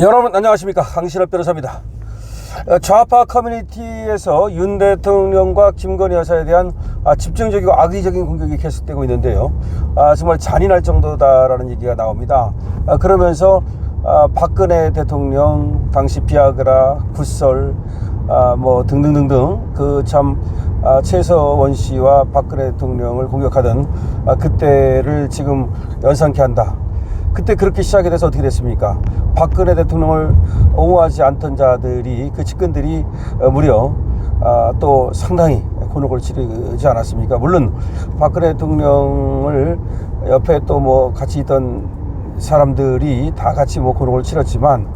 여러분 안녕하십니까 강신업 변호사입니다. 어, 좌파 커뮤니티에서 윤 대통령과 김건희 여사에 대한 아, 집중적이고 악의적인 공격이 계속되고 있는데요. 아, 정말 잔인할 정도다라는 얘기가 나옵니다. 아, 그러면서 아, 박근혜 대통령 당시 비아그라 굿설 아, 뭐 등등등등 그참 아, 최서원 씨와 박근혜 대통령을 공격하던 아, 그때를 지금 연상케 한다. 그때 그렇게 시작이 돼서 어떻게 됐습니까? 박근혜 대통령을 옹호하지 않던 자들이 그 측근들이 어, 무려 아, 또 상당히 곤혹을 치르지 않았습니까? 물론 박근혜 대통령을 옆에 또 뭐 같이 있던 사람들이 다 같이 뭐 곤혹을 치렀지만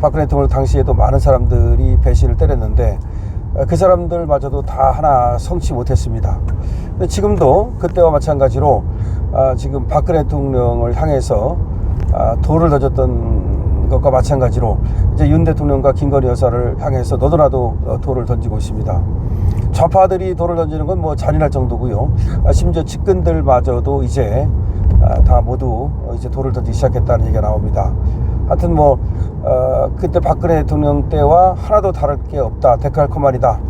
박근혜 대통령 당시에도 많은 사람들이 배신을 때렸는데 어, 그 사람들마저도 다 하나 성치 못했습니다. 지금도 그때와 마찬가지로 아, 지금 박근혜 대통령을 향해서 아, 돌을 던졌던 것과 마찬가지로 이제 윤 대통령과 김건희 여사를 향해서 너도나도 어, 돌을 던지고 있습니다. 좌파들이 돌을 던지는 건 뭐 잔인할 정도고요. 아, 심지어 측근들마저도 이제 아, 다 모두 어, 이제 돌을 던지기 시작했다는 얘기가 나옵니다. 하여튼 뭐 어, 그때 박근혜 대통령 때와 하나도 다를 게 없다. 데칼코마니다.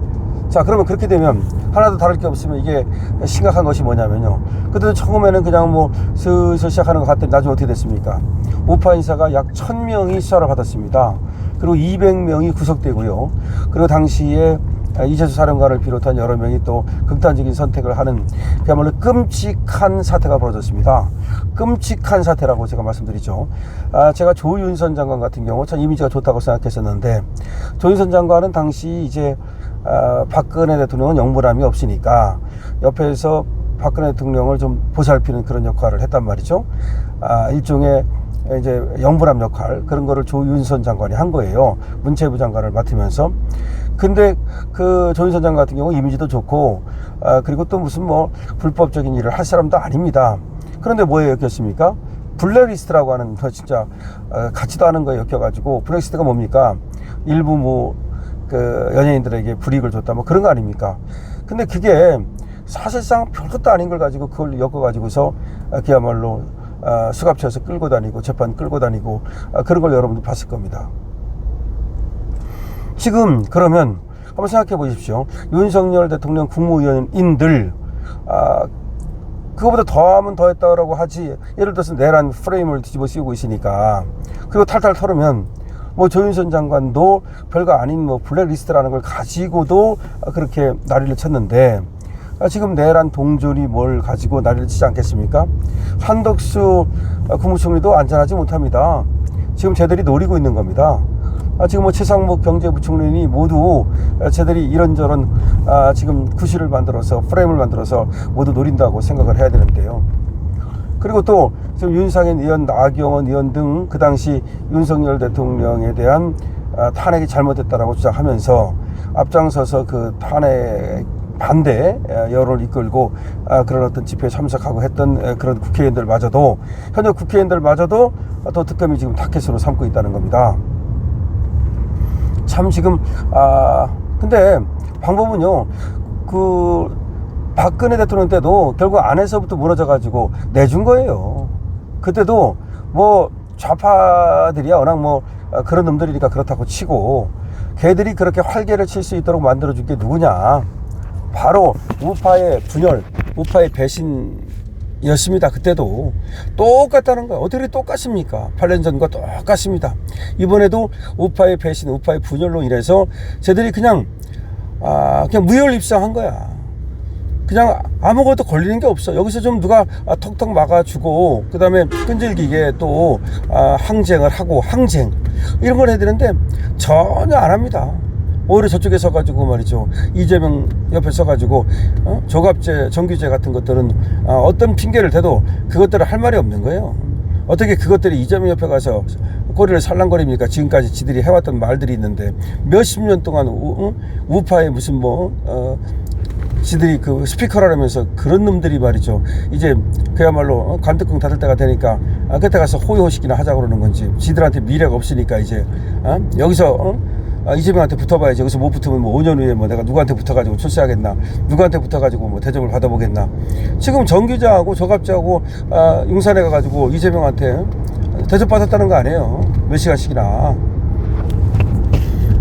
자 그러면 그렇게 되면 하나도 다를 게 없으면 이게 심각한 것이 뭐냐면요. 그때도 처음에는 그냥 뭐 슬슬 시작하는 것 같더니 나중에 어떻게 됐습니까? 우파 인사가 약 1000명이 수사를 받았습니다. 그리고 200명이 구속되고요. 그리고 당시에 이재수 사령관을 비롯한 여러 명이 또 극단적인 선택을 하는 그야말로 끔찍한 사태가 벌어졌습니다. 끔찍한 사태라고 제가 말씀드리죠. 아, 제가 조윤선 장관 같은 경우 참 이미지가 좋다고 생각했었는데 조윤선 장관은 당시 이제 아, 박근혜 대통령은 영부람이 없으니까 옆에서 박근혜 대통령을 좀 보살피는 그런 역할을 했단 말이죠. 아, 일종의 이제 영부람 역할 그런 거를 조윤선 장관이 한 거예요. 문체부 장관을 맡으면서. 근데 그 조윤선 장관 같은 경우 이미지도 좋고 아, 그리고 또 무슨 뭐 불법적인 일을 할 사람도 아닙니다. 그런데 뭐에 엮였습니까? 블랙리스트라고 하는 저 진짜 어, 같지도 않은 거에 엮여가지고 블랙리스트가 뭡니까? 일부 뭐 그 연예인들에게 불이익을 줬다 뭐 그런 거 아닙니까? 근데 그게 사실상 별것도 아닌 걸 가지고 그걸 엮어가지고서 아, 그야말로 아, 수갑차에서 끌고 다니고 재판 끌고 다니고 아, 그런 걸 여러분들 봤을 겁니다. 지금 그러면 한번 생각해 보십시오. 윤석열 대통령 국무위원인들 아, 그거보다 더하면 더했다라고 하지 예를 들어서 내란 프레임을 뒤집어 씌우고 있으니까 그리고 탈탈 털으면 뭐 조윤선 장관도 별거 아닌 뭐 블랙리스트라는 걸 가지고도 그렇게 난리를 쳤는데 아, 지금 내란 동전이 뭘 가지고 난리를 치지 않겠습니까? 한덕수 국무총리도 안전하지 못합니다. 지금 쟤들이 노리고 있는 겁니다. 아, 지금 뭐 최상목 경제부총리니 모두 쟤들이 이런저런 아, 지금 구실을 만들어서 프레임을 만들어서 모두 노린다고 생각을 해야 되는데요. 그리고 또 지금 윤상현 의원, 나경원 의원 등 그 당시 윤석열 대통령에 대한 아, 탄핵이 잘못됐다라고 주장하면서 앞장서서 그 탄핵 반대 여론을 이끌고 아, 그런 어떤 집회에 참석하고 했던 에, 그런 국회의원들마저도 현역 국회의원들마저도 또 특검이 지금 타켓으로 삼고 있다는 겁니다. 참 지금 아 근데 방법은요 그 박근혜 대통령 때도 결국 안에서부터 무너져 가지고 내준 거예요 그때도 뭐 좌파들이야 워낙 뭐 아, 그런 놈들이니까 그렇다고 치고 걔들이 그렇게 활개를 칠 수 있도록 만들어 준 게 누구냐 바로 우파의 분열 우파의 배신 였습니다. 그때도 똑같다는 거예요. 어떻게 똑같습니까? 8년 전과 똑같습니다. 이번에도 우파의 배신, 우파의 분열로 인해서 쟤들이 그냥 아 그냥 무혈 입상한 거야. 그냥 아무것도 걸리는 게 없어. 여기서 좀 누가 아, 턱턱 막아주고 그다음에 끈질기게 또 아, 항쟁을 하고 항쟁 이런 걸 해야 되는데 전혀 안 합니다. 오히려 저쪽에 서가지고 말이죠 이재명 옆에 서가지고 어? 조갑제 정규제 같은 것들은 어, 어떤 핑계를 대도 그것들은 할 말이 없는 거예요 어떻게 그것들이 이재명 옆에 가서 꼬리를 살랑거립니까 지금까지 지들이 해왔던 말들이 있는데 몇십 년 동안 우, 우, 파의 무슨 뭐 어, 지들이 그 스피커라면서 그런 놈들이 말이죠. 이제 그야말로 어, 관뚜껑 닫을 때가 되니까 아, 그때 가서 호요호식이나 하자 그러는 건지 지들한테 미래가 없으니까 이제 어? 여기서 어? 아, 이재명한테 붙어봐야지. 여기서 못 붙으면 뭐 5년 후에 뭐 내가 누구한테 붙어가지고 출세하겠나. 누구한테 붙어가지고 뭐 대접을 받아보겠나. 지금 정규자하고 저갑자하고 아, 용산에 가가지고 이재명한테 대접 받았다는 거 아니에요. 몇 시간씩이나.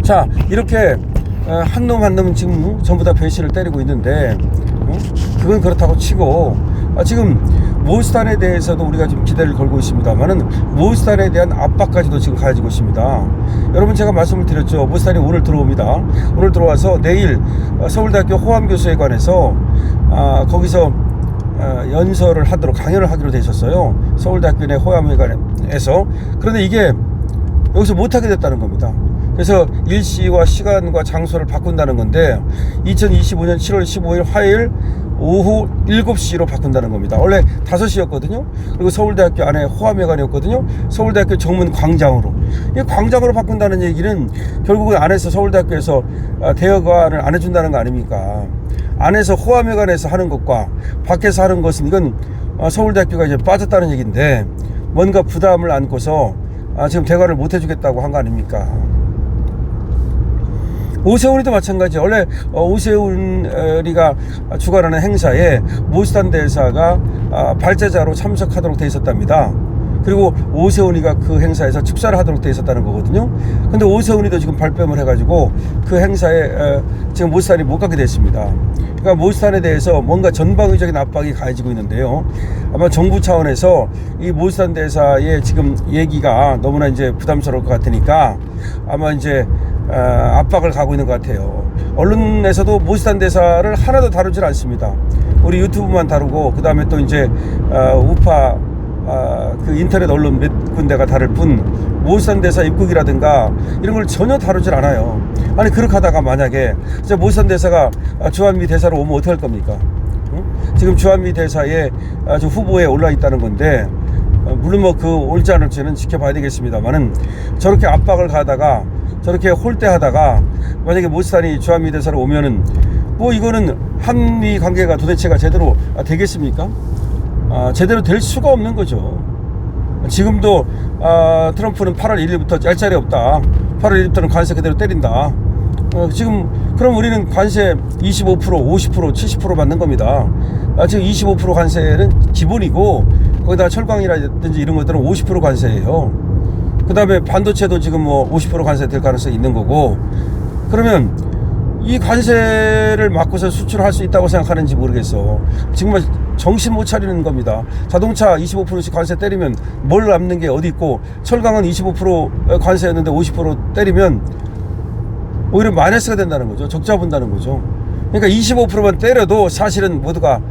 자 이렇게 어, 한 놈 한 놈 지금 전부 다 배씨를 때리고 있는데 어? 그건 그렇다고 치고 아, 지금 모스탄에 대해서도 우리가 지금 기대를 걸고 있습니다만은 모스탄에 대한 압박까지도 지금 가지고 있습니다. 여러분 제가 말씀을 드렸죠. 모스탄이 오늘 들어옵니다. 오늘 들어와서 내일 어, 서울대학교 호암 교수에 관해서 아, 거기서 어, 연설을 하도록 강연을 하기로 돼 있었어요. 서울대학교 내 호암회관에서 그런데 이게 여기서 못하게 됐다는 겁니다. 그래서 일시와 시간과 장소를 바꾼다는 건데 2025년 7월 15일 화요일 오후 7시로 바꾼다는 겁니다. 원래 5시였거든요. 그리고 서울대학교 안에 호암회관이었거든요. 서울대학교 정문 광장으로. 이 광장으로 바꾼다는 얘기는 결국은 안에서 서울대학교에서 아, 대여관을 안 해준다는 거 아닙니까? 안에서 호암회관에서 하는 것과 밖에서 하는 것은 이건 어, 서울대학교가 이제 빠졌다는 얘기인데 뭔가 부담을 안고서 아, 지금 대관을 못 해주겠다고 한 거 아닙니까? 오세훈이도 마찬가지. 원래 어, 오세훈이가 주관하는 행사에 모스탄 대사가 아, 발제자로 참석하도록 돼 있었답니다. 그리고 오세훈이가 그 행사에서 축사를 하도록 돼 있었다는 거거든요. 근데 오세훈이도 지금 발뺌을 해가지고 그 행사에 에, 지금 모스탄이 못 가게 됐습니다. 그러니까 모스탄에 대해서 뭔가 전방위적인 압박이 가해지고 있는데요. 아마 정부 차원에서 이 모스탄 대사의 지금 얘기가 너무나 이제 부담스러울 것 같으니까 아마 이제 어, 압박을 가고 있는 것 같아요. 언론에서도 모스탄 대사를 하나도 다루질 않습니다. 우리 유튜브만 다루고 그 다음에 또 이제 어, 우파 아, 그 인터넷 언론 몇 군데가 다를 뿐 모스탄 대사 입국이라든가 이런 걸 전혀 다루질 않아요. 아니 그렇게 하다가 만약에 모스탄 대사가 아, 주한미 대사로 오면 어떻게 할 겁니까? 응? 지금 주한미 아주 후보에 올라 있다는 건데 어, 물론 뭐 그 올지 안 올지는 지켜봐야 되겠습니다만은 저렇게 압박을 가다가 저렇게 홀대하다가 만약에 모스탄이 주한미 대사로 오면은 뭐 이거는 한미 관계가 도대체가 제대로 아, 되겠습니까? 아, 제대로 될 수가 없는 거죠. 지금도 아, 트럼프는 8월 1일부터 짤짤이 없다. 8월 1일부터는 관세 그대로 때린다. 어, 지금 그럼 우리는 관세 25%, 50%, 70% 받는 겁니다. 아, 지금 25% 관세는 기본이고 거기다가 철강이라든지 이런 것들은 50% 관세예요. 그 다음에 반도체도 지금 뭐 50% 관세 될 가능성이 있는 거고 그러면 이 관세를 막고서 수출할 수 있다고 생각하는지 모르겠어. 정말 정신 못 차리는 겁니다. 자동차 25%씩 관세 때리면 뭘 남는 게 어디 있고 철강은 25% 관세였는데 50% 때리면 오히려 마이너스가 된다는 거죠. 적자 본다는 거죠. 그러니까 25%만 때려도 사실은 모두가 아,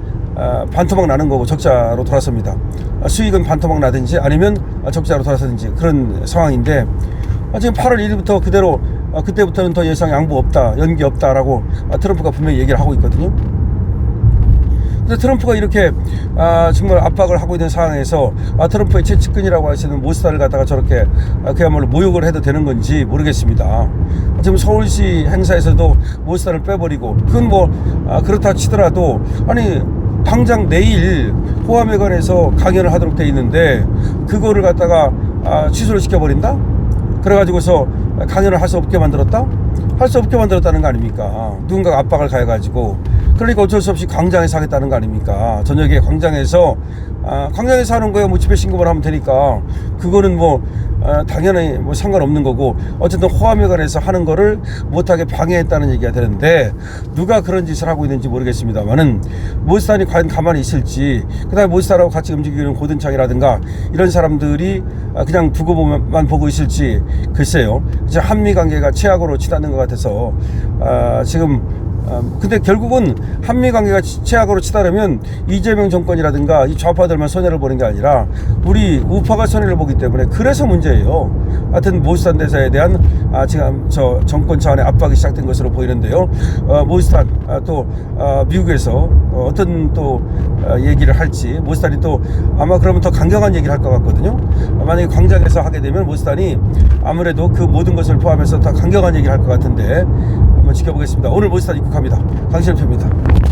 반토막 나는 거고 적자로 돌아섭니다. 아, 수익은 반토막 나든지 아니면 적자로 돌아서든지 그런 상황인데 아, 지금 8월 1일부터 그대로 아, 그때부터는 더 예상 양보 없다, 연기 없다라고 아, 트럼프가 분명히 얘기를 하고 있거든요. 근데 트럼프가 이렇게 아, 정말 압박을 하고 있는 상황에서 아, 트럼프의 최측근이라고 하시는 모스타를 갖다가 저렇게 아, 그야말로 모욕을 해도 되는 건지 모르겠습니다. 지금 서울시 행사에서도 모스타를 빼버리고 그건 뭐 아, 그렇다 치더라도 아니 당장 내일 호암회관에서 강연을 하도록 돼 있는데 그거를 갖다가 아, 취소를 시켜버린다? 그래가지고서 강연을 할 수 없게 만들었다? 할 수 없게 만들었다는 거 아닙니까? 누군가가 압박을 가해가지고 그러니까 어쩔 수 없이 광장에서 하겠다는 거 아닙니까? 저녁에 광장에서 아, 광장에서 하는 거에 뭐 집회 신고를 하면 되니까 그거는 뭐 아, 당연히 뭐 상관없는 거고 어쨌든 호암회관에서 하는 거를 못하게 방해했다는 얘기가 되는데 누가 그런 짓을 하고 있는지 모르겠습니다만은 모스탄이 과연 가만히 있을지 그다음에 모스탄하고 같이 움직이는 고든창이라든가 이런 사람들이 아, 그냥 두고 보만 보고 있을지 글쎄요. 이제 한미 관계가 최악으로 치닫는 것 같아서 아, 지금 아, 근데 결국은 한미 관계가 치- 최악으로 치달으면 이재명 정권이라든가 이 좌파들만 손해를 보는 게 아니라 우리 우파가 손해를 보기 때문에 그래서 문제예요. 하여튼 모스탄 대사에 대한 아, 지금 저 정권 차원의 압박이 시작된 것으로 보이는데요. 어, 모스탄 아, 또 아, 미국에서 어, 어떤 또 아, 얘기를 할지 모스탄이 또 아마 그러면 더 강경한 얘기를 할 것 같거든요. 아, 만약에 광장에서 하게 되면 모스탄이 아무래도 그 모든 것을 포함해서 더 강경한 얘기를 할 것 같은데 한번 지켜보겠습니다. 오늘 모스탄 입국합니다. 강신표입니다.